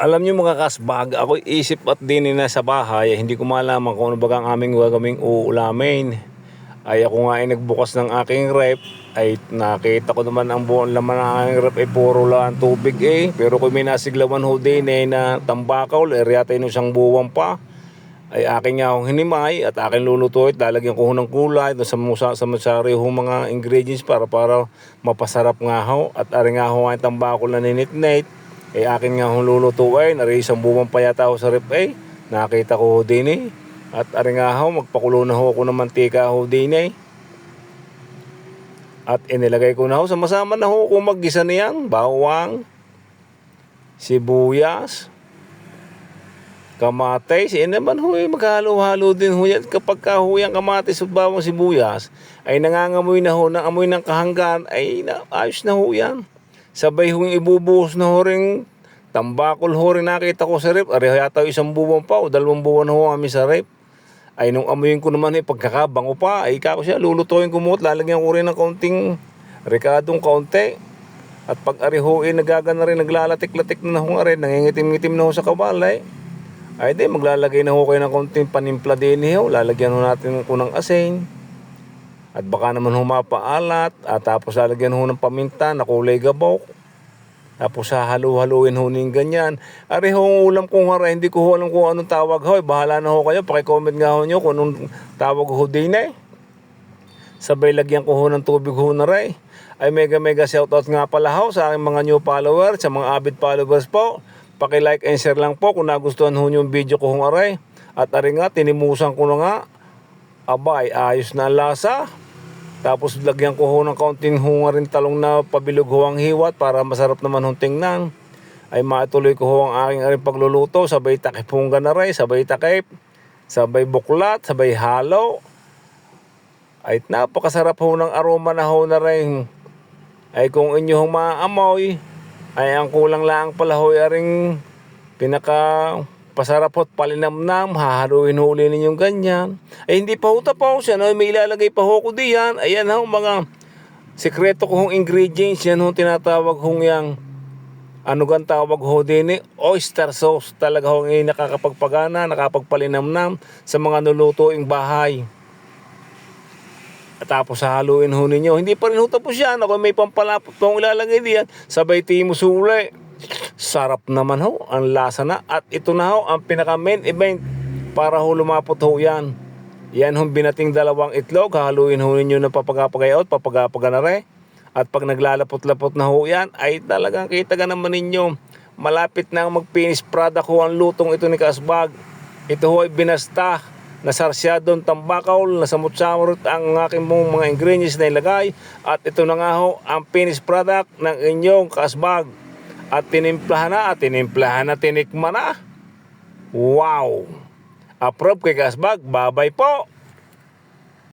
Alam niyo mga kasbag, ako isip at din na sa bahay, hindi ko malaman kung ano ba ang aming gagawing uulamin. Ay ako nga ay nagbukas ng aking rep, ay nakita ko naman ang buong laman ng aking rep ay puro lang tubig eh. Pero kung may nasiglawan ho din eh na tambakaw, eryata yun isang buwang pa. Ay aking nga akong hinimay at aking lulutuin, lalagyan ko ng kulay sa musa sa masari ho mga ingredients para para mapasarap nga ho. At ari nga ho ang tambakol na ninitnate eh akin nga hong lulutuin, ari isang buwan pa yata ako sa rep eh. Nakita ko ho din eh. At ari nga ho, magpakulo na ho ako ng mantika ho din eh. At inilagay ko na ho, sama-sama na ho kung maggisa niyan. Bawang, sibuyas, kamatis. Eh naman ho eh, maghalo-halo din ho yan. Kapag ka ho yung kamatis at bawang sibuyas, ay nangangamoy na ho, ng amoy ng kahanggan, ay na, ayos na ho yan. Sabay hong ibubuhos na ho rin tambakol ho rin nakita ko sa rep. Ari yata isang buwan pa o dalawang buwan ho kami sa rep. Ay nung amoyin ko naman eh pagkakabango pa. Ay kako siya lulutuin ko mo at lalagyan ko rin ng kaunting rekadong kaunti. At pag ari ho eh nagagana rin naglalatik-latik na ho rin nangingitim-ngitim na ho sa kabalay. Ay di maglalagay na ho kayo ng kaunting panimpla din ho. Lalagyan ho natin ko ng asin. At baka naman humapaalat at tapos lalagyan ho ng paminta na kulay gabok. Tapos hahalu-haluin ho ng ganyan. Ari ho ulam kong hara, hindi ko ho alam kung anong tawag ho. Bahala na ho kayo, pakicomment nga ho nyo kung anong tawag ho din eh. Sabay lagyan ko ho ng tubig ho na rin. Ay mega mega shoutout nga pala ho sa aking mga new followers, sa mga avid followers po. Paki-like and share lang po kung nagustuhan ho yung video ko hong aray. At ari nga, tinimusan ko na nga. Abay, ayos na lasa. Tapos lagyan ko ho ng kaunting hunga rin talong na pabilog ho ang hiwat para masarap naman hong tingnan. Ay matuloy ko ho ang aking aring pagluluto. Sabay takip hong ganaray, sabay takip, sabay buklat, sabay halo. Ay napakasarap ho ng aroma na ho na rin. Ay kung inyo hong maamoy, ay ang kulang lang pala ho aring pinaka pasarap ho't palinamnam, hahaluin ho uli ninyong ganyan. Ay hindi pa ho tapos, yan ho, may ilalagay pa ho ko diyan. Ayan ho, mga sekreto ko hong ingredients, yan ho tinatawag hong yang ano gan tawag ho din eh, oyster sauce. Talaga ho ang nakakapagpagana, nakapagpalinamnam sa mga nulutuing bahay. At tapos haluin ho ninyo. Hindi pa rin ho tapos yan. Ako may pampalapot pa akong ilalagay diyan. Sabay timos uli. Sarap naman ho. Ang lasa na. At ito na ho ang pinaka main event para ho lumapot ho yan. Yan ho binating dalawang itlog. Haluin ho ninyo ng papagapagayot, papagapaganare. At pag naglalapot-lapot na ho yan, ay talagang kita ka naman ninyo. Malapit na mag-finish product ho ang lutong ito ni Kasbag. Ito ho ay binasta na sarsyadong tambakaw na samot-samot ang aking mong mga ingredients na ilagay. At ito na nga ho ang finished product ng inyong Kasbag. At tinimplahan na, at tinimplahan na, tinikman na. Wow! Approve kay Kasbag. Babay po!